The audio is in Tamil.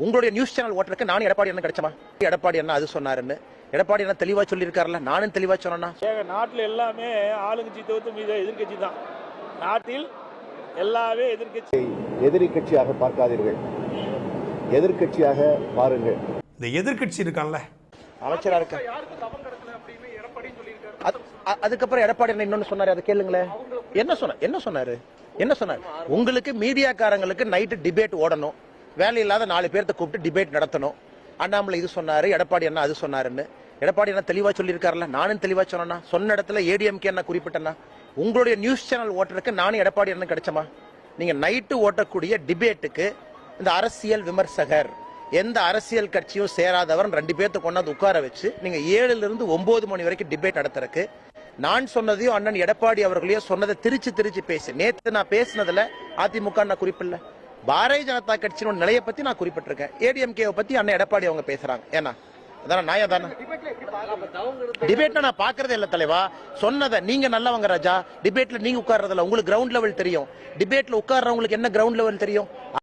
உங்களுடைய நியூஸ் சேனல் ஓட்டருக்கு நானும் எடப்பாடி என்ன கிடைச்சமா எடப்பாடி என்ன அது சொன்னாருன்னு. எடப்பாடி என்ன தெளிவா சொல்லியிருக்காருல்ல நானும் தெளிவா சொன்னா ஏங்க நாட்டில் எல்லாமே ஆளுங்கட்சி தவிர்த்து மீது எதிர்க்கட்சி தான். நாட்டில் எல்லாமே எதிர்க்கட்சி. எதிரி கட்சியாக பார்க்காதீர்கள். எதிர்க்கட்சியாக பாருங்கள். இந்த எதிர்க்கட்சி இருக்கான்ல. அமைச்சரா இருக்க. அதுக்கப்புறம் எடப்பாடி என்ன இன்னொன்னு சொன்னாரு அதை கேளுங்களேன் என்ன சொன்ன என்ன சொன்னாரு? என்ன சொன்னாரு? உங்களுக்கு மீடியாக்காரங்களுக்கு நைட்டு டிபேட் ஓடணும். வேலை இல்லாத நாலு பேர்த்த கூப்பிட்டு டிபேட் நடத்தணும். அண்ணாமலை இது சொன்னார் எடப்பாடி அண்ணா அது சொன்னாருன்னு. எடப்பாடி என்ன தெளிவாக சொல்லியிருக்காருல்ல நானும் தெளிவாக சொன்னா சொன்ன இடத்துல ஏடிஎம்கே என்ன குறிப்பிட்டேன்னா உங்களுடைய நியூஸ் சேனல் ஓட்டருக்கு நானும் எடப்பாடி அண்ணன் கிடைச்சமா? நீங்கள் நைட்டு ஓட்டக்கூடிய டிபேட்டுக்கு இந்த அரசியல் விமர்சகர் எந்த அரசியல் கட்சியும் சேராதவர் ரெண்டு பேர்த்த கொண்டாந்து உட்கார வச்சு நீங்க ஏழுல இருந்து ஒன்பது மணி வரைக்கும் டிபேட் நடத்துறதுக்கு நான் சொன்னதையும் அண்ணன் எடப்பாடி அவர்களையும் சொன்னதை திருச்சி திருச்சி பேசு. நேத்து நான் பேசினதுல அதிமுக நான் குறிப்பிடல பாரதிய ஜனதா கட்சியினோட நிலையை பத்தி நான் குறிப்பிட்டிருக்கேன். ஏடிஎம்கேவை பத்தி அண்ணன் எடப்பாடி அவங்க பேசுறாங்க. ஏன்னா அதான நியாயம் தானே டிபேட்ல நான் பாக்குறதே இல்ல தலைவா. சொன்னதை நீங்க நல்லவங்க ராஜா. டிபேட்ல நீங்க உட்கார்றதில்ல. உங்களுக்கு கிரவுண்ட் லெவல் தெரியும். டிபேட்ல உட்கார்றவங்களுக்கு என்ன கிரவுண்ட் லெவல் தெரியும்?